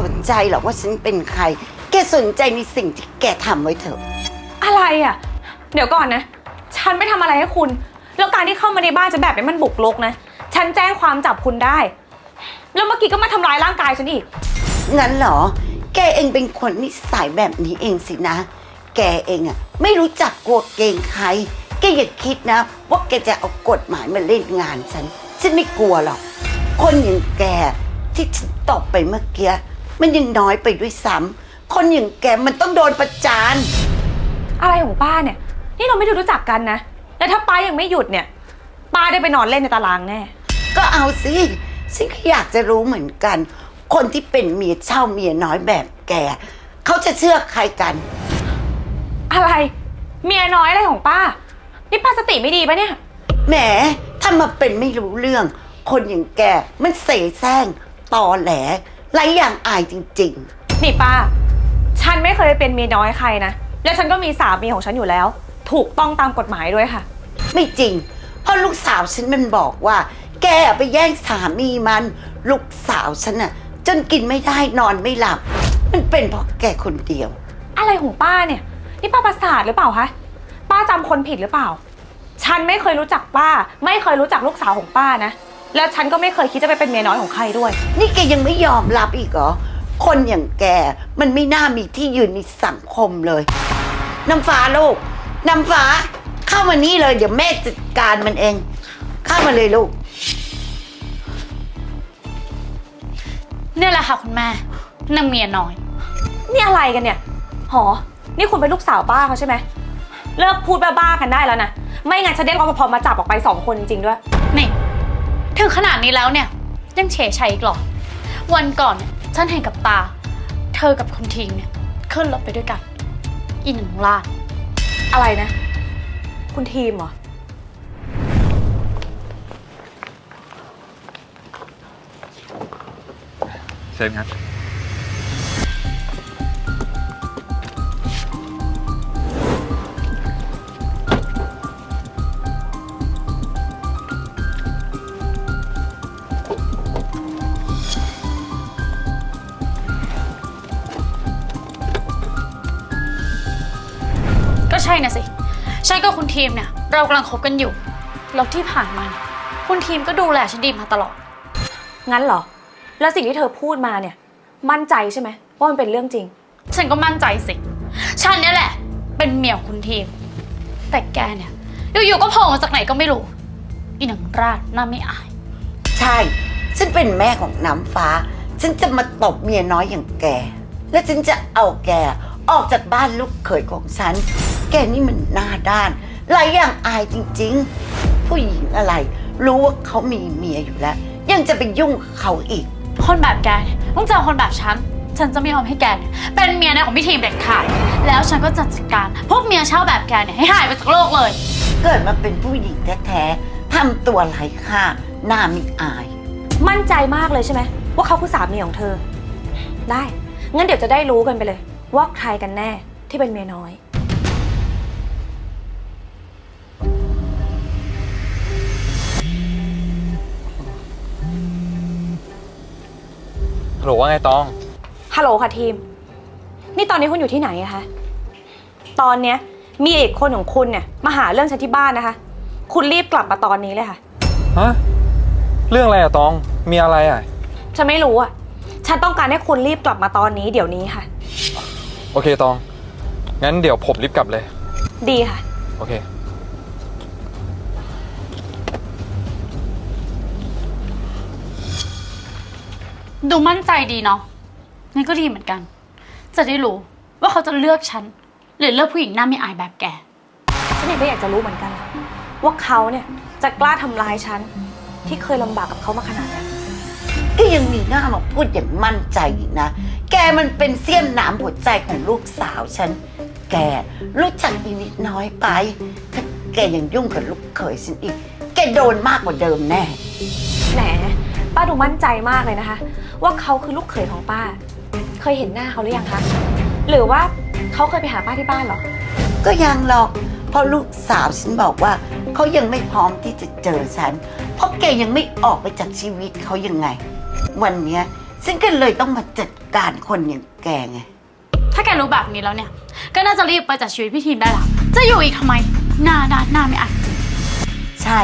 สนใจหรอกว่าฉันเป็นใคร แกสนใจในสิ่งที่แกทำไว้เถอะ อะไรอะ เดี๋ยวก่อนนะ ฉันไม่ทำอะไรให้คุณ แล้วการที่เข้ามาในบ้านจะแบบนี้มันบุกรุกนะ ฉันแจ้งความจับคุณได้ แล้วเมื่อกี้ก็มาทำร้ายร่างกายฉันอีก งั้นเหรอ แกเองเป็นคนนิสัยแบบนี้เองสินะ แกเองอะไม่รู้จักกลัวเกรงใคร แกอย่าคิดนะ ว่าแกจะเอากฎหมายมาเล่นงานฉัน ฉันไม่กลัวหรอก คนอย่างแกที่ฉันตอบไปเมื่อกี้ มันยังน้อยไปด้วยซ้ำคนอย่างแกมันต้องโดนประจาน อะไรของป้าเนี่ย นี่เราไม่ได้รู้จักกันนะ แล้วถ้าป้ายังไม่หยุดเนี่ย ป้าได้ไปนอนเล่นในตารางแน่ ก็เอาสิฉันก็อยากจะรู้เหมือนกัน คนที่เป็นเมียเช่าเมียน้อยแบบแก เขาจะเชื่อใครกัน อะไร เมียน้อยอะไรของป้า นี่ป้าสติไม่ดีปะเนี่ย แหมถ้ามาเป็นไม่รู้เรื่อง คนอย่างแกมันเสแสร้งตอแหล ไรอย่างอายจริง นี่ป้า ฉันไม่เคยเป็นเมียน้อยใครนะ และฉันก็มีสามีของฉันอยู่แล้ว ถูกต้องตามกฎหมายด้วยค่ะ ๆ ไม่จริง เพราะลูกสาวฉันมันบอกว่า แกไปแย่งสามีมัน ลูกสาวฉันน่ะ จนกินไม่ได้นอนไม่หลับ มันเป็นเพราะแกคนเดียว อะไรของป้าเนี่ย นี่ป้าประสาทหรือเปล่าคะ ป้าจำคนผิดหรือเปล่า ฉันไม่เคยรู้จักป้า ไม่เคยรู้จักลูกสาวของป้านะ แล้วฉันก็ไม่เคยคิดจะไปเป็นเมียน้อยของใครด้วย นี่แกยังไม่ยอมรับอีกเหรอ คนอย่างแกมันไม่น่ามีที่ยืนในสังคมเลย น้ำฟ้าลูก น้ำฟ้าเข้ามานี่เลย เดี๋ยวแม่จัดการมันเอง เข้ามาเลยลูก เนี่ยแหละค่ะคุณแม่นางเมียน้อย นี่อะไรกันเนี่ย หอ นี่คุณเป็นลูกสาวป้าเขาใช่ไหม เลิกพูดบ้าๆกันได้แล้วนะ ไม่งั้นฉันเรียกรปภมาจับออกไปสองคนจริงๆด้วย นี่ ถึงขนาดนี้แล้วเนี่ย ยังเฉยชัยอีกเหรอ วันก่อนเนี่ยฉันเห็นกับตา เธอกับคุณทีมเนี่ยขึ้นรถไปด้วยกัน อีหนึ่งลาด อะไรนะ คุณทีมเหรอ เชิญครับ นะสิ ฉันกับคุณทีมเนี่ย เรากำลังคบกันอยู่ แล้วที่ผ่านมาเนี่ยคุณทีมก็ดูแลฉันดีมาตลอด งั้นเหรอ แล้วสิ่งที่เธอพูดมาเนี่ย มั่นใจใช่ไหมว่ามันเป็นเรื่องจริง ฉันก็มั่นใจสิ ฉันเนี่ยแหละ เป็นเมียของคุณทีม แต่แกเนี่ยอยู่ๆก็โผล่มาจากไหนก็ไม่รู้ อีหนังราดหน้าไม่อาย ใช่ ฉันเป็นแม่ของน้ำฟ้า ฉันจะมาตบเมียน้อยอย่างแก และฉันจะเอาแกออกจากบ้านลูกเขยของฉัน แกนี่มันหน้าด้านไรอย่างอายจริงๆ ผู้หญิงอะไร รู้ว่าเขามีเมียอยู่แล้ว ยังจะไปยุ่งกับเขาอีก คนแบบแกเนี่ยต้องเจอคนแบบฉัน ฉันจะไม่ยอมให้แกเนี่ยเป็นเมียในของพี่ทีมเด็ดขาด แล้วฉันก็จะจัดการ พวกเมียเช่าแบบแกเนี่ยให้หายไปจากโลกเลย เกิดมาเป็นผู้หญิงแท้ๆทำตัวไร้ค่าหน้าไม่อาย มั่นใจมากเลยใช่ไหมว่าเขาคือสามีของเธอ ได้ งั้นเดี๋ยวจะได้รู้กันไปเลย ว่าใครกันแน่ที่เป็นเมียน้อย ฮัลโหลว่าไงตอง ฮัลโหลค่ะทีม นี่ตอนนี้คุณอยู่ที่ไหนอะคะ ตอนเนี้ยมีเอกคนของคุณเนี่ยมาหาเรื่องฉันที่บ้านนะคะ คุณรีบกลับมาตอนนี้เลยค่ะ ฮะ เรื่องอะไรอะตอง มีอะไรอะฉันไม่รู้อะฉันต้องการให้คุณรีบกลับมาตอนนี้เดี๋ยวนี้ค่ะ โอเคตอง งั้นเดี๋ยวผมรีบกลับเลย ดีค่ะ โอเค ดูมั่นใจดีเนาะนี่ก็ดีเหมือนกัน จะได้รู้ว่าเขาจะเลือกฉัน หรือเลือกผู้หญิงหน้าไม่อายแบบแก ฉันเองก็อยากจะรู้เหมือนกันว่าเขาเนี่ยจะกล้าทำร้ายฉัน ที่เคยลำบากกับเขามาขนาดนั้นก็ยังมีหน้ามาพูดอย่างมั่นใจอีกนะ แกมันเป็นเสี้ยนหนามหัวใจของลูกสาวฉัน แกรู้จักอีนิดน้อยไป ถ้าแกยังยุ่งกับลูกเขยฉันอีก แกโดนมากกว่าเดิมแน่ แหม ป้าดูมั่นใจมากเลยนะคะ ว่าเขาคือลูกเขยของป้า เคยเห็นหน้าเขาหรือยังคะ หรือว่าเขาเคยไปหาป้าที่บ้านเหรอ ก็ยังหรอก เพราะลูกสาวฉันบอกว่า เขายังไม่พร้อมที่จะเจอฉัน เพราะแกยังไม่ออกไปจากชีวิตเขายังไง วันเนี้ยฉันก็เลยต้องมาจัดการคนอย่างแกไง ถ้าแกรู้แบบนี้แล้วเนี่ย ก็น่าจะรีบไปจากชีวิตพี่ทีมได้ละจะอยู่อีกทำไมหน้าด้านหน้าไม่อัดใช่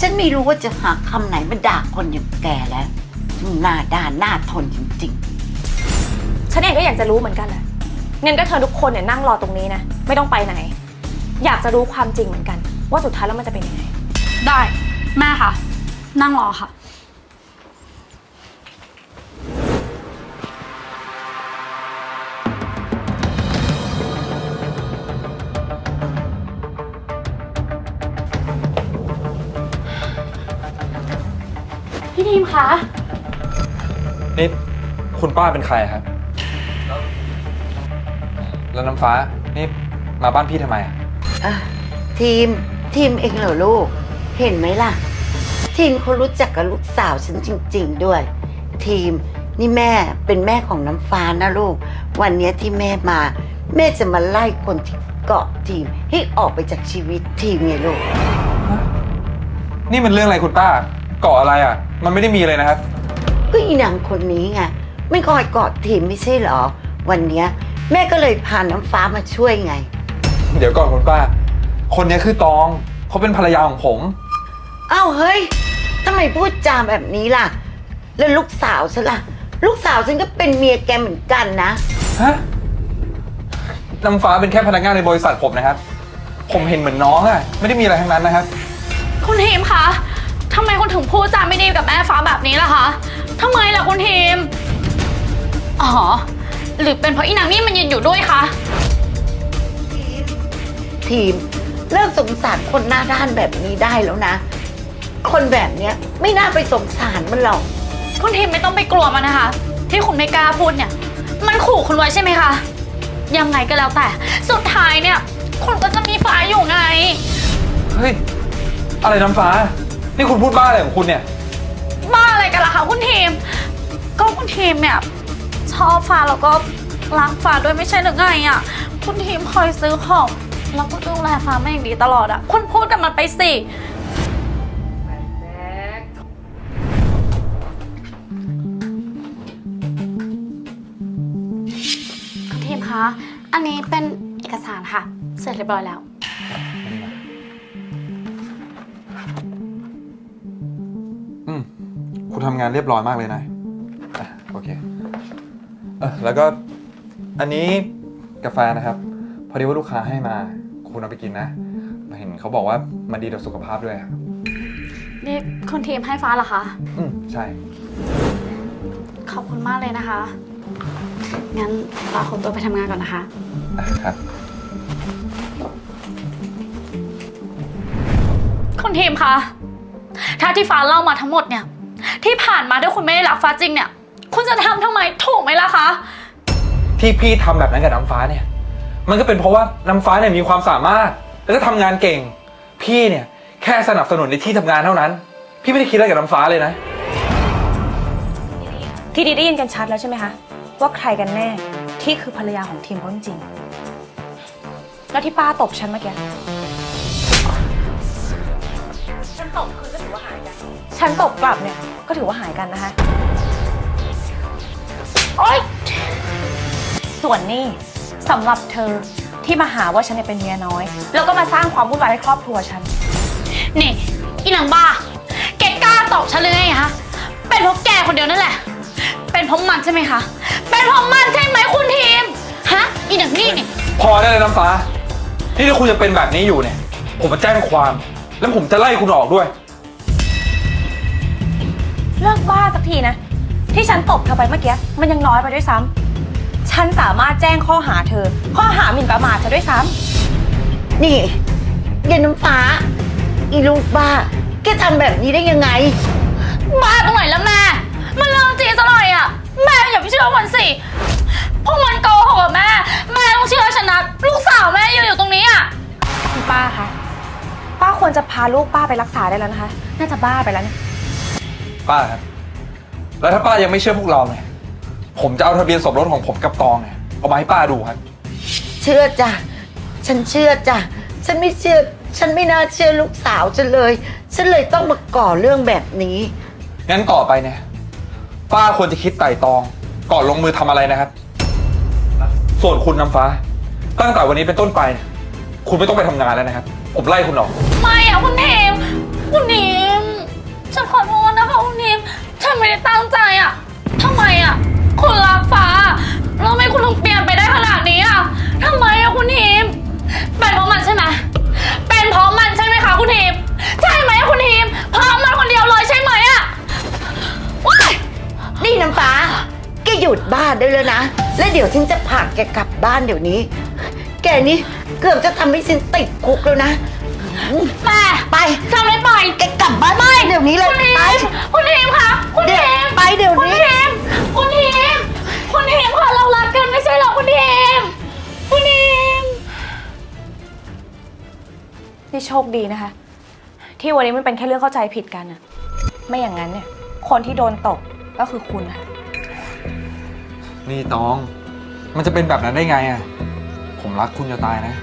ฉันไม่รู้ว่าจะหาคำไหนมาด่าคนอย่างแกแล้วหน้าด้านหน้าทนจริงฉันเองก็อยากจะรู้เหมือนกันแหละงั้นก็เธอทุกคนเนี่ยนั่งรอตรงนี้นะ ไม่ต้องไปไหน อยากจะรู้ความจริงเหมือนกัน ว่าสุดท้ายแล้วมันจะเป็นยังไง ได้ แม่ค่ะ นั่งรอค่ะ พี่ทีมคะนี่คุณป้าเป็นใครครับ แล้วน้ำฟ้า นี่มาบ้านพี่ทำไมอะๆอะทีมทีมเองเหรอลูก เห็นไหมล่ะ ทีมเขารู้จักกับลูกสาวฉันจริง ๆ ด้วย ทีมนี่แม่เป็นแม่ของน้ำฟ้านะลูก วันเนี้ยที่แม่มา แม่จะมาไล่คนที่เกาะทีมให้ออกไปจากชีวิตทีมไงลูก นี่มันเรื่องอะไรคุณป้า เกาะอะไรอะ มันไม่ได้มีเลยนะครับ ก็อีนางคนนี้ไงไม่คอยกอดทีมไม่ใช่เหรอ วันเนี้ยแม่ก็เลยพาน้ำฟ้ามาช่วยไง เดี๋ยวก่อนคุณป้า คนนี้คือตองเขาเป็นภรรยาของผม อ้าวเฮ้ยทำไมพูดจาแบบนี้ล่ะ แล้วลูกสาวฉันล่ะ ลูกสาวฉันก็เป็นเมียแกเหมือนกันนะ ฮะน้ำฟ้าเป็นแค่พนักงานในบริษัทผมนะครับ ผมเห็นเหมือนน้องอะไม่ได้มีอะไรทั้งนั้นนะครับ คุณทีมคะ ทำไมคุณถึงพูดจาไม่ดีกับแม่ฟ้าแบบนี้ล่ะคะทำไมล่ะคุณทีม อ๋อ หรือเป็นเพราะอีนางนี่มันยืนอยู่ด้วยคะ ทีมเลิกสงสารคนหน้าด้านแบบนี้ได้แล้วนะ คนแบบเนี้ยไม่น่าไปสงสารมันหรอกคุณทีมไม่ต้องไปกลัวมันนะคะ ที่คุณไม่กล้าพูดเนี่ย มันขู่คุณไว้ใช่ไหมคะ ยังไงก็แล้วแต่ สุดท้ายเนี่ย คุณก็จะมีฟ้าอยู่ไง เฮ้ย อะไรน้ำฟ้า นี่คุณพูดบ้าอะไรของคุณเนี่ย บ้าอะไรกันล่ะคะคุณทีม ก็คุณทีมเนี่ยชอบฟ้าแล้วก็รักฟ้าด้วยไม่ใช่หรือไงอะ คุณทีมคอยซื้อของแล้วก็ดูแลฟ้ามาอย่างดีตลอดอะ คุณพูดกับมันไปสิ คุณทีมคะ อันนี้เป็นเอกสารค่ะ เสร็จเรียบร้อยแล้ว คุณทำงานเรียบร้อยมากเลยนะอะโอเคเออแล้วก็อันนี้กาแฟนะครับ พอดีว่าลูกค้าให้มา คุณเอาไปกินนะ เห็นเขาบอกว่ามันดีต่อสุขภาพด้วยอะนี่คุณทีมให้ฟ้าเหรอคะ อืมใช่ ขอบคุณมากเลยนะคะ งั้นฟ้าขอตัวไปทำงานก่อนนะคะ อะครับ คุณทีมคะถ้าที่ฟ้าเล่ามาทั้งหมดเนี่ย ที่ผ่านมาถ้าคุณไม่ได้รักฟ้าจริงเนี่ย คุณจะทำทำไมถูกไหมล่ะคะ ที่พี่ทำแบบนั้นกับน้ำฟ้าเนี่ย มันก็เป็นเพราะว่าน้ำฟ้าเนี่ยมีความสามารถ แล้วก็ทำงานเก่ง พี่เนี่ยแค่สนับสนุนในที่ทำงานเท่านั้น พี่ไม่ได้คิดอะไรกับน้ำฟ้าเลยนะ ทีนี้ได้ยินกันชัดแล้วใช่ไหมคะ ว่าใครกันแน่ที่คือภรรยาของทีมเขาจริงๆแล้วที่ป้าตบฉันเมื่อกี้ ฉันตบคืนก็ถือว่าหายกัน ฉันตบกลับเนี่ย ก็ถือว่าหายกันนะคะ โอ๊ย ส่วนนี่สำหรับเธอที่มาหาว่าฉันเนี่ยเป็นเมียน้อย แล้วก็มาสร้างความวุ่นวายให้ครอบครัวฉัน นี่อีหนางบ้า แกกล้าตอบฉันเลยไงคะเป็นเพราะแกคนเดียวนั่นแหละ เป็นเพราะมันใช่ไหมคะ เป็นเพราะมันใช่ไหมคุณทีม ฮะ อีหนางนี่นี่ พอได้เลยน้ำฟ้านี่ถ้าคุณจะเป็นแบบนี้อยู่เนี่ย ผมมาแจ้งความ แล้วผมจะไล่คุณออกด้วย เลิกบ้าสักทีนะ ที่ฉันตบเธอไปเมื่อกี้มันยังน้อยไปด้วยซ้ำฉันสามารถแจ้งข้อหาเธอ ข้อหาหมิ่นประมาทเธอด้วยซ้ำ นี่เย็นน้ำฟ้า อีลูกบ้า แกทำแบบนี้ได้ยังไง บ้าตรงไหนแล้วแม่ มันเรื่องจริงซะหน่อยอะแม่อย่าไปเชื่อมันสิ พวกมันโกหกอะแม่ แม่ต้องเชื่อฉันนะ ลูกสาวแม่ยืนอยู่ตรงนี้อะคุณป้าคะ ป้าควรจะพาลูกป้าไปรักษาได้แล้วนะคะ น่าจะบ้าไปแล้วเนี่ย ป้าครับ แล้วถ้าป้ายังไม่เชื่อพวกเราเนี่ยผมจะเอาทะเบียนสมรสของผมกับตองเนี่ยเอามาให้ป้าดูครับ เชื่อจ้ะ ฉันเชื่อจ้ะ ฉันไม่เชื่อ ฉันไม่น่าเชื่อลูกสาวฉันเลย ฉันเลยต้องมาก่อเรื่องแบบนี้ งั้นต่อไปเนี่ย ป้าควรจะคิดไต่ตรอง ก่อนลงมือทำอะไรนะครับ ส่วนคุณน้ำฟ้า ตั้งแต่วันนี้เป็นต้นไปเนี่ยคุณไม่ต้องไปทำงานแล้วนะครับ ผมไล่คุณออก ไม่อะคุณทีมคุณทีมฉันขอ มฉันไม่ได้ตั้งใจอะทำไมอะคุณรักฟ้าแล้วทำไมคุณถึงเปลี่ยนไปได้ขนาดนี้อะทำไมอะคุณทีมเป็นเพราะมันใช่ไหมเป็นเพราะมันใช่ไหมคะคุณทีมใช่ไหมคุณทีมเพราะมันคนเดียวเลยใช่ไหมอะว้ายนี่น้ำฟ้าแกหยุดบ้าได้แล้วนะ แล้วเดี๋ยวฉันจะพาแกกลับบ้านเดี๋ยวนี้ แกนี่เกือบจะทำให้ฉันติดคุกแล้วนะ แม่ไปฉันไม่ไปแกกลับบ้านไม่เดี๋ยวนี้เลยคุณทีไปมคุณทีมคะคุณทีมไปเดี๋ยวคุณนี้ทีมคุณทีมคุณทีมค่ะเรารักกันไม่ใช่เหรอคุณทีมคุณทีมนี่โชคดีนะคะ ที่วันนี้มันเป็นแค่เรื่องเข้าใจผิดกันอะไม่อย่างนั้นเนี่ย คนที่โดนตกก็คือคุณนะคะนี่ตอง มันจะเป็นแบบนั้นได้ไงอะ ผมรักคุณจะตายนะ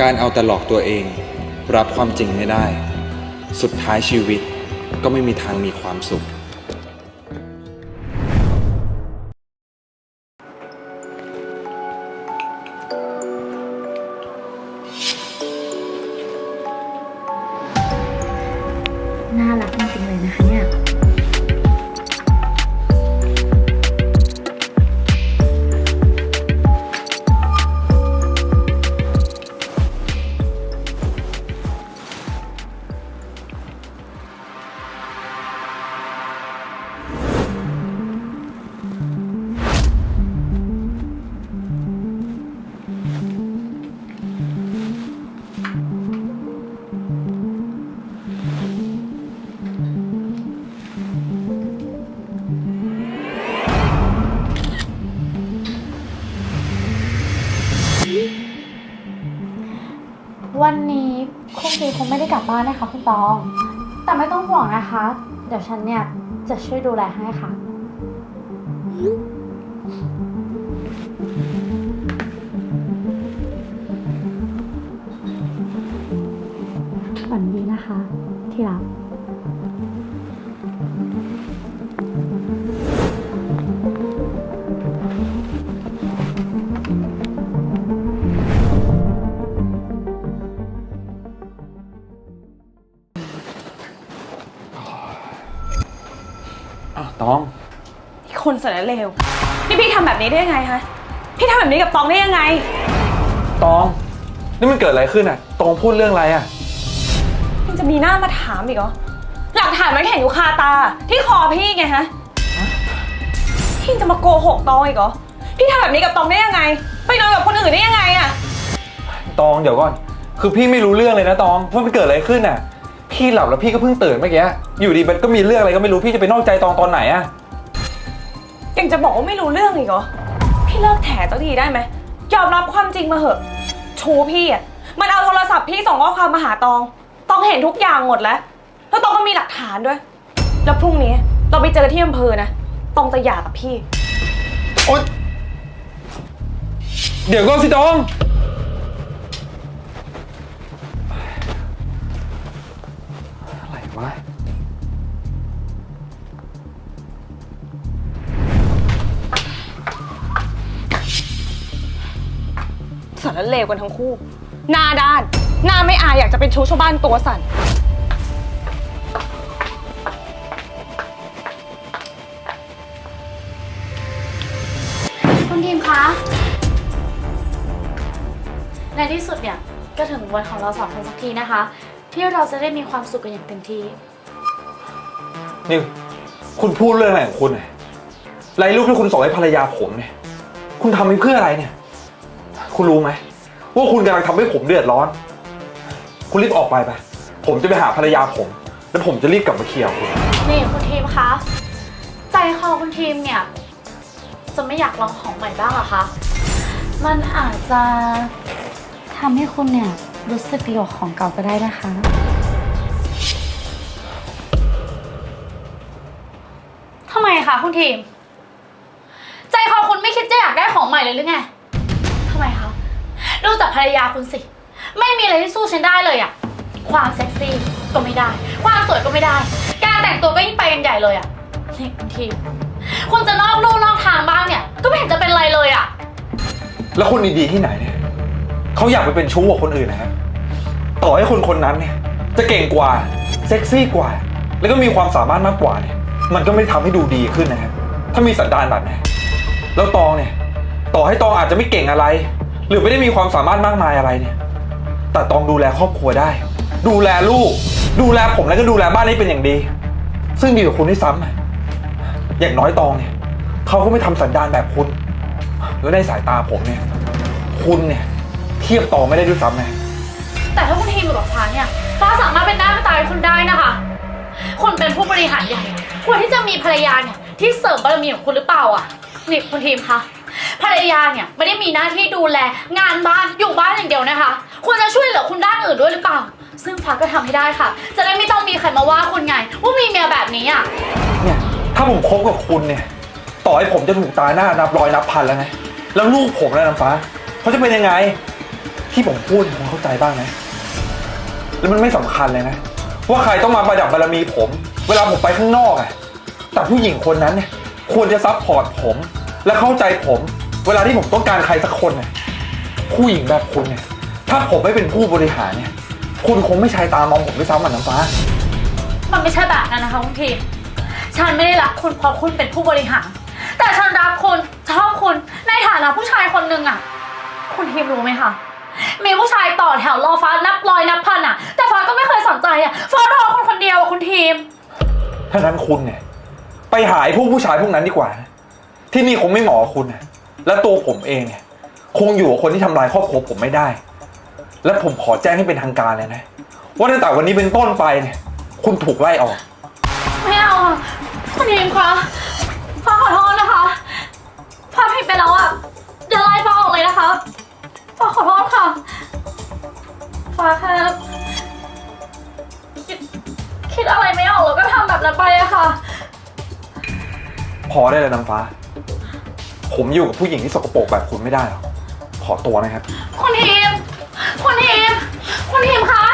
การเอาแต่หลอกตัวเอง รับความจริงไม่ได้ สุดท้ายชีวิตก็ไม่มีทางมีความสุข ม่ได้กลับบ้านนะคะคุณตอง แต่ไม่ต้องห่วงนะคะ เดี๋ยวฉันเนี่ยจะช่วยดูแลให้ค่ะ ฝันดีนะคะ ที่รัก สารเลวนี่พี่ทำแบบนี้ได้ยังไงคะพี่ทำแบบนี้กับตองได้ยังไง ตอง นี่มันเกิดอะไรขึ้นอะ ตองพูดเรื่องอะไรอะ ยังจะมีหน้ามาถามอีกเหรอ หลักฐานมันเห็นอยู่คาตา ที่คอพี่ไงฮะ พี่ยังจะมาโกหกตองอีกเหรอ พี่ทำแบบนี้กับตองได้ยังไง ไปนอนกับคนอื่นได้ยังไงอะตองเดี๋ยวก่อน คือพี่ไม่รู้เรื่องเลยนะตองว่ามันเกิดอะไรขึ้นอะ พี่หลับแล้วพี่ก็เพิ่งตื่นเมื่อกี้ อยู่ดีมันก็มีเรื่องอะไรก็ไม่รู้พี่จะไปนอกใจตองตอนไหนอะ ยังจะบอกว่าไม่รู้เรื่องอีกเหรอ พี่เลิกแถเจ้าทีได้ไหมยอมรับความจริงมาเหอะ ชูพี่อะ มันเอาโทรศัพท์พี่ส่งข้อความมาหาตอง ตองเห็นทุกอย่างหมดแล้ว แล้วตองก็มีหลักฐานด้วย แล้วพรุ่งนี้เราไปเจอที่อำเภอนะ ตองจะหย่ากับพี่ โอ๊ยเดี๋ยวก่อนสิตอง สารเลวกันทั้งคู่ หน้าด้าน หน้าไม่อายอยากจะเป็นชู้ชาวบ้านตัวสั่น คุณทีมคะ ในที่สุดเนี่ย ก็ถึงวันของเราสองคนสักทีนะคะ ที่เราจะได้มีความสุขกันอย่างเต็มที่ นี่คุณพูดเรื่องอะไรของคุณเนี่ยไรรูปที่คุณส่งให้ภรรยาผมเนี่ย คุณทำไปเพื่ออะไรเนี่ย คุณรู้ไหม ว่าคุณกำลังทำให้ผมเดือดร้อน คุณรีบออกไปไป ผมจะไปหาภรรยาผม แล้วผมจะรีบกลับมาเคลียร์กับคุณ นี่คุณทีมคะ ใจคอคุณทีมเนี่ย จะไม่อยากลองของใหม่บ้างเหรอคะ มันอาจจะทำให้คุณเนี่ยรู้สึกดีกว่าของเก่าก็ได้นะคะ ทำไมคะคุณทีม ใจคอคุณไม่คิดจะอยากได้ของใหม่เลยหรือไงทำไมคะ ดูจากภรรยาคุณสิ ไม่มีอะไรที่สู้ฉันได้เลยอะความเซ็กซี่ก็ไม่ได้ ความสวยก็ไม่ได้ การแต่งตัวก็ยิ่งไปกันใหญ่เลยอะนี่คุณทีมคุณจะนอกลู่นอกทางบ้างเนี่ย ก็ไม่เห็นจะเป็นไรเลยอะแล้วคนดีๆที่ไหนเนี่ยเขาอยากไปเป็นชู้กับคนอื่นนะครับต่อให้คนคนนั้นเนี่ย จะเก่งกว่าเซ็กซี่กว่า แล้วก็มีความสามารถมากกว่าเนี่ย มันก็ไม่ทำให้ดูดีขึ้นนะครับถ้ามีสันดานแบบนี้แล้วตองเนี่ย ต่อให้ตองอาจจะไม่เก่งอะไร หรือไม่ได้มีความสามารถมากมายอะไรเนี่ย แต่ตองดูแลครอบครัวได้ ดูแลลูก ดูแลผมแล้วก็ดูแลบ้านนี้เป็นอย่างดี ซึ่งดีกว่าคุณที่ซ้ำอะอย่างน้อยตองเนี่ยเขาก็ไม่ทำสันดานแบบคุณ แล้วในสายตาผมเนี่ย คุณเนี่ยเทียบต่อไม่ได้ด้วยซ้ำนะแต่ถ้าคุณทีมอยู่กับฟ้าเนี่ยฟ้าสามารถเป็นหน้าเป็นตาเป็นคนได้นะคะคนเป็นผู้บริหารใหญ่ควรที่จะมีภรรยาเนี่ยที่เสริมบารมีของคุณหรือเปล่าอะนี่คุณทีมคะ ภรรยาเนี่ยไม่ได้มีหน้าที่ดูแลงานบ้านอยู่บ้านอย่างเดียวนะคะ ควรจะช่วยเหลือคุณด้านอื่นด้วยหรือเปล่า ซึ่งฟ้าก็ทำให้ได้ค่ะ จะได้ไม่ต้องมีใครมาว่าคุณไง ว่ามีเมียแบบนี้อะ เนี่ยถ้าผมคบกับคุณเนี่ย ต่อให้ผมจะถูกตายหน้านับร้อยนับพันแล้วนะแล้วลูกผมแล้วน้ำฟ้าเขาจะเป็นยังไง ที่ผมพูดคุณเข้าใจบ้างไหมแล้วมันไม่สำคัญเลยนะว่าใครต้องมาประดับบารมีผม เวลาผมไปข้างนอกอะแต่ผู้หญิงคนนั้นเนี่ยควรจะซัพพอร์ตผม และเข้าใจผม เวลาที่ผมต้องการใครสักคนเนี่ยผู้หญิงแบบคุณเนี่ย ถ้าผมไม่เป็นผู้บริหารเนี่ย คุณคงไม่ใช้ตามองผมด้วยซ้ำอะน้ำฟ้า มันไม่ใช่แบบนั้นนะคะคุณทีมฉันไม่ได้รักคุณเพราะคุณเป็นผู้บริหาร แต่ฉันรักคุณชอบคุณในฐานะผู้ชายคนหนึ่งอะคุณทีมรู้ไหมคะ มีผู้ชายต่อแถวรอฟ้านับร้อยนับพันอะแต่ฟ้าก็ไม่เคยสนใจอะฟ้ารอคนคนเดียวอะคุณทีม ถ้านั้นคุณเนี่ย ไปหาไอ้พวกผู้ชายพวกนั้นดีกว่านะ ที่นี่คงไม่เหมาะกับคุณนะและตัวผมเองเนี่ยคงอยู่กับคนที่ทำลายครอบครัวผมไม่ได้ และผมขอแจ้งให้เป็นทางการเลยนะ ว่าตั้งแต่วันนี้เป็นต้นไปเนี่ยคุณถูกไล่ออก ไม่เอาอะคุณทีมคะฟ้าขอโทษนะคะฟ้าผิดไปแล้วอะอย่าไล่ฟ้าออกเลยนะคะฟ้าขอโทษค่ะฟ้าแค่คิดคิดอะไรไม่ออกแล้วก็ทำแบบนั้นไปอะค่ะ พอได้เลยน้ำฟ้า ผมอยู่กับผู้หญิงที่สกปรกแบบคุณไม่ได้หรอกขอตัวนะครับ คุณทีมคุณทีมคุณทีมคะ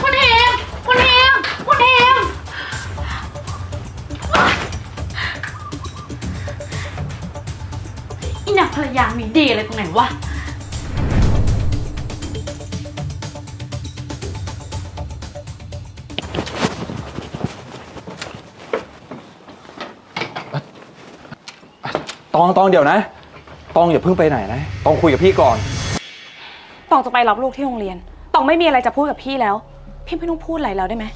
คุณทีมคุณทีมคุณทีมอีนักภรรยามีดีอะไรตรงไหนวะ ตองตองเดี๋ยวนะ ตองอย่าเพิ่งไปไหนนะ ตองคุยกับพี่ก่อน ตองจะไปรับลูกที่โรงเรียน ตองไม่มีอะไรจะพูดกับพี่แล้ว พี่ไม่ต้องพูดอะไรแล้วได้ไหม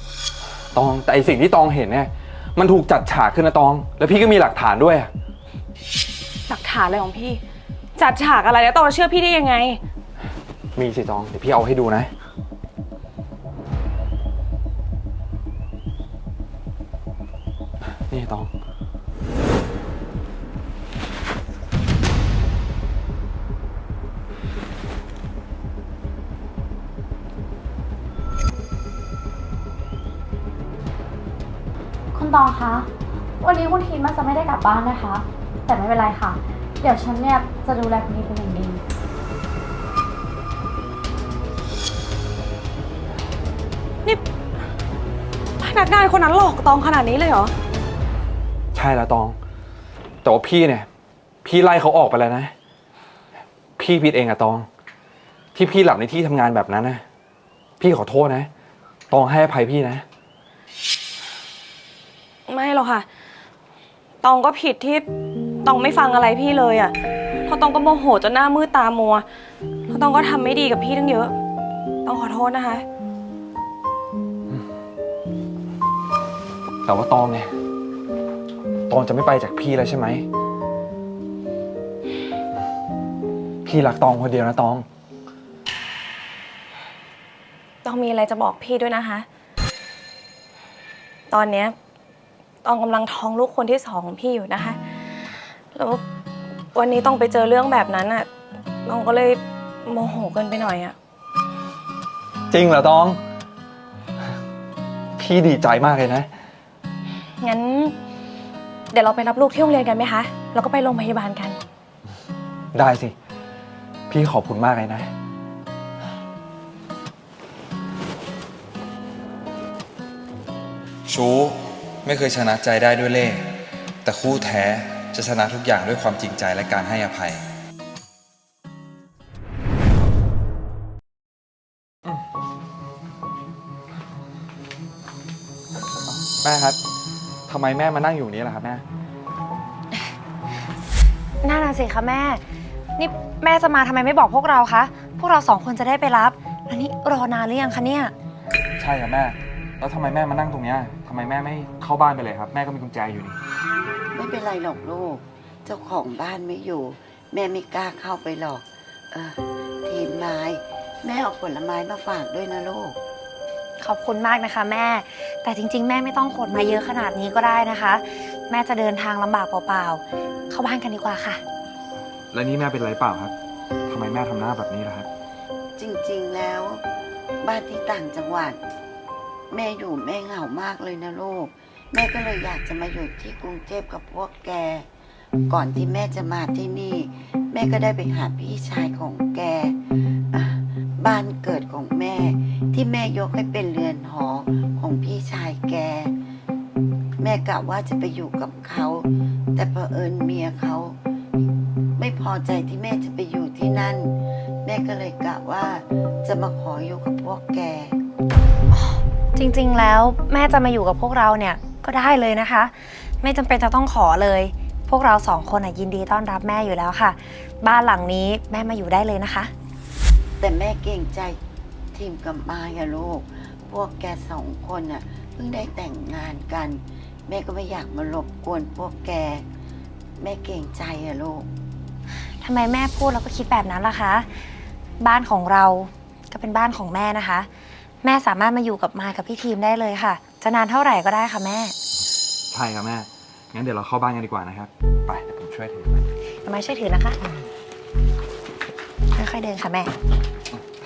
ตองแต่ไอสิ่งที่ตองเห็นเนี่ย มันถูกจัดฉากขึ้นนะตอง แล้วพี่ก็มีหลักฐานด้วยอะหลักฐานอะไรของพี่ จัดฉากอะไรแล้วตองจะเชื่อพี่ได้ยังไง มีสิตอง เดี๋ยวพี่เอาให้ดูนะ บบ้านนะคะ แต่ไม่เป็นไรค่ะ เดี๋ยวฉันเนี่ยจะดูแลคุณทีมเป็นอย่างดี นี่พนักงานคนนั้นหลอกตองขนาดนี้เลยเหรอ ใช่แล้วตอง แต่ว่าพี่เนี่ย พี่ไล่เขาออกไปแล้วนะ พี่ผิดเองอะตอง ที่พี่หลับในที่ทำงานแบบนั้นนะพี่ขอโทษนะ ตองให้อภัยพี่นะ ไม่หรอกค่ะ ตองก็ผิดที่ตองไม่ฟังอะไรพี่เลยอะ่ะเพราะตองก็โมโหจนหน้ามืดตามัวแล้วตองก็ทำไม่ดีกับพี่ตั้งเยอะต้องขอโทษนะคะ แต่ว่าตองเนี่ย ตองจะไม่ไปจากพี่แล้วใช่ไหม พี่รักตองคนเดียวนะตองต้องมีอะไรจะบอกพี่ด้วยนะคะ ตอนเนี้ย ตองกำลังท้องลูกคนที่สองของพี่อยู่นะคะ แล้ววันนี้ต้องไปเจอเรื่องแบบนั้นอะตองก็เลยโมโหเกินไปหน่อยอะจริงเหรอตอง พี่ดีใจมากเลยนะ งั้น เดี๋ยวเราไปรับลูกที่โรงเรียนกันไหมคะ แล้วก็ไปโรงพยาบาลกัน ได้สิ พี่ขอบคุณมากเลยนะ ชู้ ไม่เคยชนะใจได้ด้วยเล่ห์แต่คู่แท้จะชนะทุกอย่างด้วยความจริงใจและการให้อภัย แม่ครับทำไมแม่มานั่งอยู่นี้ล่ะครับแม่ น่าน่ะสิคะแม่ นี่แม่จะมาทำไมไม่บอกพวกเราคะ พวกเราสองคนจะได้ไปรับ แล้วนี่รอนานหรือยังคะเนี่ย ใช่ครับแม่ แล้วทำไมแม่มานั่งตรงเนี้ยทำไมแม่ไม่เข้าบ้านไปเลยครับ แม่ก็มีกุญแจอยู่นี่ไม่เป็นไรหรอกลูก เจ้าของบ้านไม่อยู่ แม่ไม่กล้าเข้าไปหรอก เออทีมไม้ แม่เอาผลไม้มาฝากด้วยนะลูก ขอบคุณมากนะคะ แม่ แต่จริง ๆ แม่ไม่ต้องขนมาเยอะขนาดนี้ก็ได้นะคะ แม่จะเดินทางลำบากเปล่าๆ เข้าบ้านกันดีกว่าค่ะ แล้วนี่แม่เป็นไรเปล่าครับทำไมแม่ทำหน้าแบบนี้ล่ะครับ จริงๆแล้ว บ้านที่ต่างจังหวัด แม่อยู่แม่เหงามากเลยนะลูก แม่ก็เลยอยากจะมาอยู่ที่กรุงเทพกับพวกแก ก่อนที่แม่จะมาที่นี่ แม่ก็ได้ไปหาพี่ชายของแก บ้านเกิดของแม่ ที่แม่ยกให้เป็นเรือนหอของพี่ชายแก แม่กะว่าจะไปอยู่กับเขา แต่เผอิญเมียเขาไม่พอใจที่แม่จะไปอยู่ที่นั่น แม่ก็เลยกะว่าจะมาขออยู่กับพวกแก จริงๆ แล้วแม่จะมาอยู่กับพวกเราเนี่ยก็ได้เลยนะคะ ไม่จำเป็นจะต้องขอเลย พวกเราสองคนน่ะยินดีต้อนรับแม่อยู่แล้วค่ะ บ้านหลังนี้แม่มาอยู่ได้เลยนะคะ แต่แม่เกรงใจทีมกับมายอะลูก พวกแกสองคนอะเพิ่งได้แต่งงานกัน แม่ก็ไม่อยากมารบกวนพวกแก แม่เกรงใจอะลูก ทำไมแม่พูดแล้วก็คิดแบบนั้นล่ะคะ บ้านของเราก็เป็นบ้านของแม่นะคะ แม่สามารถมาอยู่กับมายกับพี่ทีมได้เลยค่ะ จะนานเท่าไหร่ก็ได้ค่ะแม่ใช่ครับแม่ งั้นเดี๋ยวเราเข้าบ้านกันดีกว่านะครับ ไปเดี๋ยวผมช่วยถือทำไมช่วยถือนะคะค่อยๆเดินค่ะแม่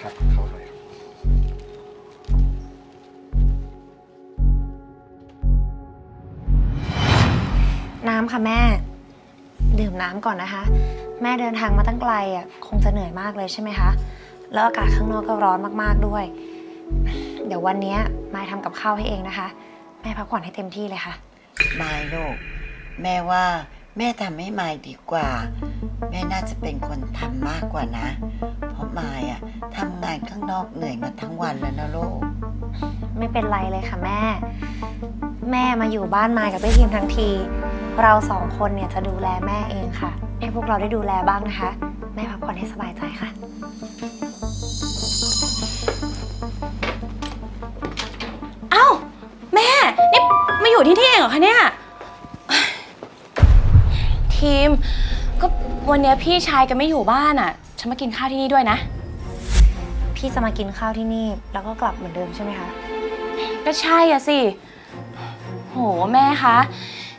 ครับเข้าเลย น้ำค่ะแม่ ดื่มน้ำก่อนนะคะ แม่เดินทางมาตั้งไกลอะคงจะเหนื่อยมากเลยใช่ไหมคะ แล้วอากาศข้างนอกก็ร้อนมากๆด้วย เดี๋ยววันเนี้ยมายทำกับข้าวให้เองนะคะ แม่พักผ่อนให้เต็มที่เลยค่ะ มายลูกแม่ว่าแม่ทำให้มายดีกว่า แม่น่าจะเป็นคนทำมากกว่านะ เพราะมายอะทำงานข้างนอกเหนื่อยมาทั้งวันแล้วนะลูก ไม่เป็นไรเลยค่ะแม่ แม่มาอยู่บ้านมายกับพี่ทีมทั้งที เราสองคนเนี่ยจะดูแลแม่เองค่ะ ให้พวกเราได้ดูแลบ้างนะคะ แม่พักผ่อนให้สบายใจค่ะ อยู่ที่นี่เองเหรอคะเนี่ย ทีม ก็วันเนี้ยพี่ชายแกันไม่อยู่บ้านอะ ฉันมากินข้าวที่นี่ด้วยนะ พี่จะมากินข้าวที่นี่ แล้วก็กลับเหมือนเดิมใช่ไหมคะ ก็ใช่อะสิ โหแม่คะ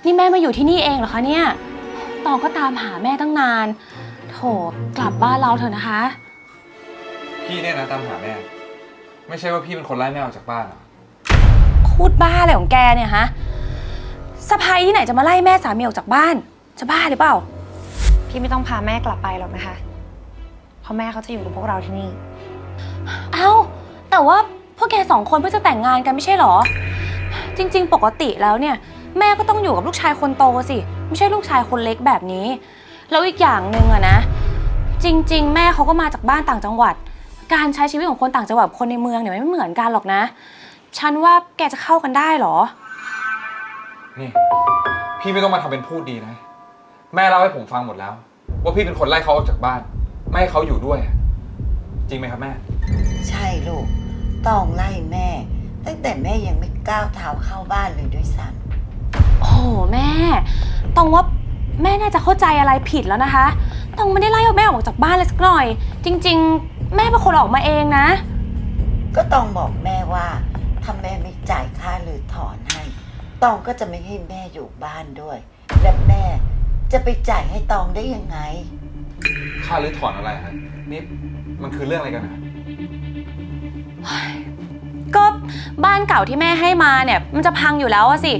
นี่แม่มาอยู่ที่นี่เองเหรอคะเนี่ย ตองก็ตามหาแม่ตั้งนาน โถกลับบ้านเราเถอะนะคะ พี่เนี่ยนะตามหาแม่ ไม่ใช่ว่าพี่เป็นคนไล่แม่ออกจากบ้านเหรอ พูดบ้าอะไรของแกเนี่ยฮะ สะพายที่ไหนจะมาไล่แม่สามีออกจากบ้าน จะบ้าหรือเปล่า พี่ไม่ต้องพาแม่กลับไปหรอกนะคะ เพราะแม่เขาจะอยู่กับพวกเราที่นี่ เอ้า แต่ว่าพวกแกสองคนเพิ่งจะแต่งงานกันไม่ใช่หรอ จริง ๆ ปกติแล้วเนี่ย แม่ก็ต้องอยู่กับลูกชายคนโตสิ ไม่ใช่ลูกชายคนเล็กแบบนี้ แล้วอีกอย่างหนึ่งอะนะ จริง ๆ แม่เขาก็มาจากบ้านต่างจังหวัด การใช้ชีวิตของคนต่างจังหวัดกับคนในเมืองเนี่ยมันไม่เหมือนกันหรอกนะ ฉันว่าแกจะเข้ากันได้เหรอ นี่ พี่ไม่ต้องมาทำเป็นพูดดีนะ แม่เล่าให้ผมฟังหมดแล้ว ว่าพี่เป็นคนไล่เขาออกจากบ้าน ไม่ให้เขาอยู่ด้วยอะจริงไหมครับแม่ ใช่ลูก ต้องไล่แม่ ตั้งแต่แม่ยังไม่ก้าวเท้าเข้าบ้านเลยด้วยซ้โอ้โหแม่ต้องว่าแม่น่าจะเข้าใจอะไรผิดแล้วนะคะต้องไม่ได้ไล่แม่ออกจากบ้านเลยสักหน่อย จริง ๆ แม่เป็นคนออกมาเองนะำก็ต้องบอกแม่ว่าถ้าแม่ไม่จ่ายค่าหรือถอนให้ ตองก็จะไม่ให้แม่อยู่บ้านด้วย และแม่จะไปจ่ายให้ตองได้ยังไง ค่ารื้อถอนอะไรครับนี่มันคือเรื่องอะไรกันนะก็บ้านเก่าที่แม่ให้มาเนี่ย มันจะพังอยู่แล้วอะสิ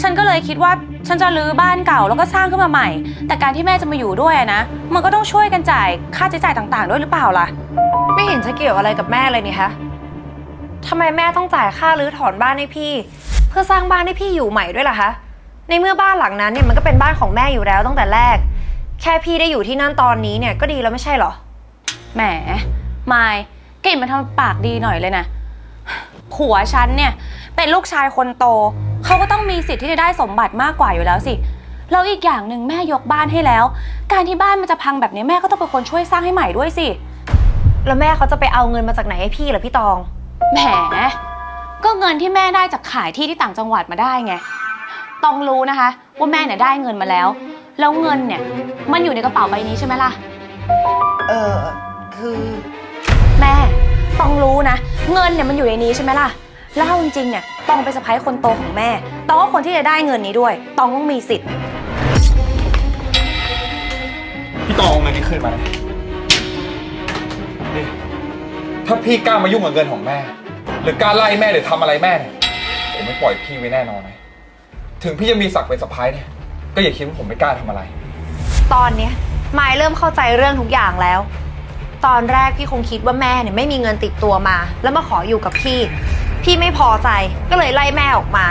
ฉันก็เลยคิดว่าฉันจะรื้อบ้านเก่าแล้วก็สร้างขึ้นมาใหม่ แต่การที่แม่จะมาอยู่ด้วยอะนะ มันก็ต้องช่วยกันจ่ายค่าใช้จ่ายต่างๆ ด้วยหรือเปล่าล่ะ ไม่เห็นจะเกี่ยวอะไรกับแม่เลยนี่คะ ทำไมแม่ต้องจ่ายค่ารื้อถอนบ้านให้พี่ เพื่อสร้างบ้านให้พี่อยู่ใหม่ด้วยล่ะคะ ในเมื่อบ้านหลังนั้นเนี่ยมันก็เป็นบ้านของแม่อยู่แล้วตั้งแต่แรก แค่พี่ได้อยู่ที่นั่นตอนนี้เนี่ยก็ดีแล้วไม่ใช่เหรอ แหมมายเก่งมาทำปากดีหน่อยเลยนะ ผัวฉันเนี่ย เป็นลูกชายคนโต เขาก็ต้องมีสิทธิ์ที่จะได้สมบัติมากกว่าอยู่แล้วสิ แล้วอีกอย่างหนึ่งแม่ยกบ้านให้แล้ว การที่บ้านมันจะพังแบบนี้แม่ก็ต้องเป็นคนช่วยสร้างให้ใหม่ด้วยสิ แล้วแม่เขาจะไปเอาเงินมาจากไหนให้พี่เหรอพี่ตอง แหม ก็เงินที่แม่ได้จากขายที่ที่ต่างจังหวัดมาได้ไง ต้องรู้นะคะ ว่าแม่เนี่ยได้เงินมาแล้ว แล้วเงินเนี่ยมันอยู่ในกระเป๋าใบนี้ใช่ไหมล่ะ เออคือแม่ ต้องรู้นะ เงินเนี่ยมันอยู่ในนี้ใช่ไหมล่ะแล้วเอาจริงๆเนี่ยตองเป็นสะพ้ายคนโตของแม่ตองว่าคนที่จะได้เงินนี้ด้วยตองต้องมีสิทธิ์ พี่ตองเอาเงินนี้คืนมานะนี่ ถ้าพี่กล้ามายุ่งกับเงินของแม่ หรือกล้าไล่แม่หรือทำอะไรแม่เนี่ยผมไม่ปล่อยพี่ไว้แน่นอนนะถึงพี่จะมีศักดิ์เป็นสะพ้ายเนี่ย ก็อย่าคิดว่าผมไม่กล้าทำอะไร ตอนเนี้ยมายเริ่มเข้าใจเรื่องทุกอย่างแล้ว ตอนแรกพี่คงคิดว่าแม่เนี่ยไม่มีเงินติดตัวมา แล้วมาขออยู่กับพี่ พี่ไม่พอใจก็เลยไล่แม่ออกมา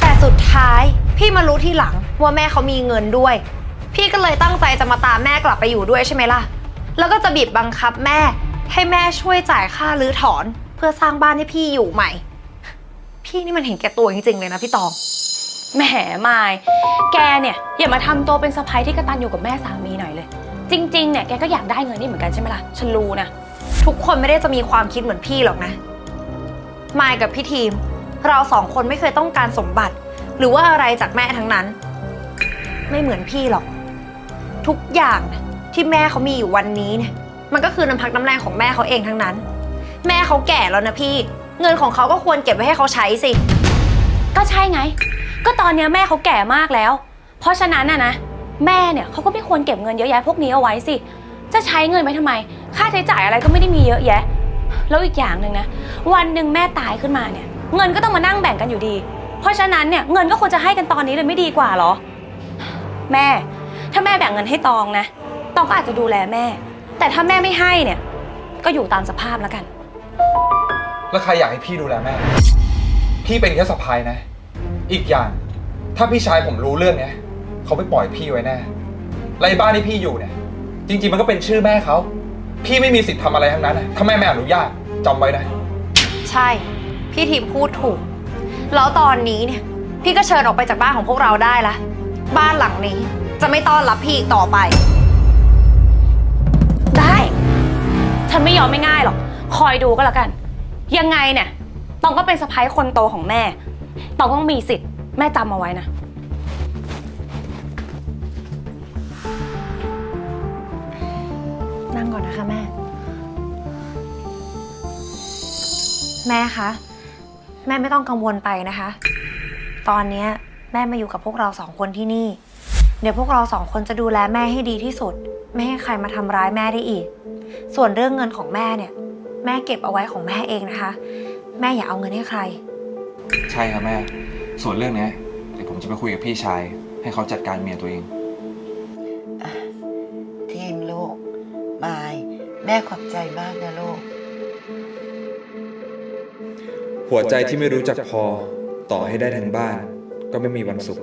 แต่สุดท้ายพี่มารู้ที่หลังว่าแม่เขามีเงินด้วย พี่ก็เลยตั้งใจจะมาตามแม่กลับไปอยู่ด้วยใช่ไหมล่ะ แล้วก็จะบีบบังคับแม่ ให้แม่ช่วยจ่ายค่ารื้อถอน เพื่อสร้างบ้านให้พี่อยู่ใหม่ พี่นี่มันเห็นแก่ตัวจริงๆเลยนะพี่ตอง แหมมาย แกเนี่ย อย่ามาทำตัวเป็นสะพ้ายที่กระตันอยู่กับแม่สามีหน่อยเลย จริง ๆ เนี่ยแกก็อยากได้เงินนี่เหมือนกันใช่ไหมล่ะ ฉันรู้นะ ทุกคนไม่ได้จะมีความคิดเหมือนพี่หรอกนะ มายกับพี่ทีม เราสองคนไม่เคยต้องการสมบัติ หรือว่าอะไรจากแม่ทั้งนั้น ไม่เหมือนพี่หรอก ทุกอย่างที่แม่เขามีอยู่วันนี้เนี่ย มันก็คือน้ำพักน้ำแรงของแม่เขาเองทั้งนั้น แม่เขาแก่แล้วนะพี่ เงินของเขาก็ควรเก็บไว้ให้เขาใช้สิ ก็ใช่ไง ก็ตอนเนี้ยแม่เขาแก่มากแล้ว เพราะฉะนั้นน่ะนะ แม่เนี่ยเขาก็ไม่ควรเก็บเงินเยอะแยะพวกนี้เอาไว้สิ จะใช้เงินไปทำไม ค่าใช้จ่ายอะไรก็ไม่ได้มีเยอะแยะ แล้วอีกอย่างหนึ่งนะ วันหนึ่งแม่ตายขึ้นมาเนี่ย เงินก็ต้องมานั่งแบ่งกันอยู่ดี เพราะฉะนั้นเนี่ยเงินก็ควรจะให้กันตอนนี้เลยไม่ดีกว่าเหรอ แม่ ถ้าแม่แบ่งเงินให้ตองนะ ตองก็อาจจะดูแลแม่ แต่ถ้าแม่ไม่ให้เนี่ย ก็อยู่ตามสภาพแล้วกัน แล้วใครอยากให้พี่ดูแลแม่ พี่เป็นแค่สะพ้ายนะ อีกอย่าง ถ้าพี่ชายผมรู้เรื่องเนี้ยเขาไม่ปล่อยพี่ไว้แน่ไรบ้านที่พี่อยู่เนี่ย จริง ๆ มันก็เป็นชื่อแม่เขา พี่ไม่มีสิทธิ์ทำอะไรทั้งนั้นนะถ้าแม่ไม่อนุญาตจำไว้นะ ใช่ พี่ทีมพูดถูก แล้วตอนนี้เนี่ย พี่ก็เชิญออกไปจากบ้านของพวกเราได้ละ บ้านหลังนี้จะไม่ต้อนรับพี่อีกต่อไป ฉันไม่ยอมไม่ง่ายหรอก คอยดูก็แล้วกัน ยังไงเนี่ย ตองก็เป็นสะพ้ายคนโตของแม่ ตองต้องมีสิทธิ์ แม่จำเอาไว้นะ นั่งก่อนนะคะแม่ แม่คะ แม่ไม่ต้องกังวลไปนะคะ ตอนเนี้ยแม่มาอยู่กับพวกเราสองคนที่นี่ เดี๋ยวพวกเราสองคนจะดูแลแม่ให้ดีที่สุด ไม่ให้ใครมาทำร้ายแม่ได้อีก ส่วนเรื่องเงินของแม่เนี่ย แม่เก็บเอาไว้ของแม่เองนะคะ แม่อย่าเอาเงินให้ใคร ใช่ครับแม่ ส่วนเรื่องเนี้ยเดี๋ยวผมจะไปคุยกับพี่ชาย ให้เขาจัดการเมียตัวเองทีมลูกมายแม่ขอบใจมากนะลูก หัวใจที่ไม่รู้จักพอ ต่อให้ได้ทั้งบ้าน ก็ไม่มีวันสุข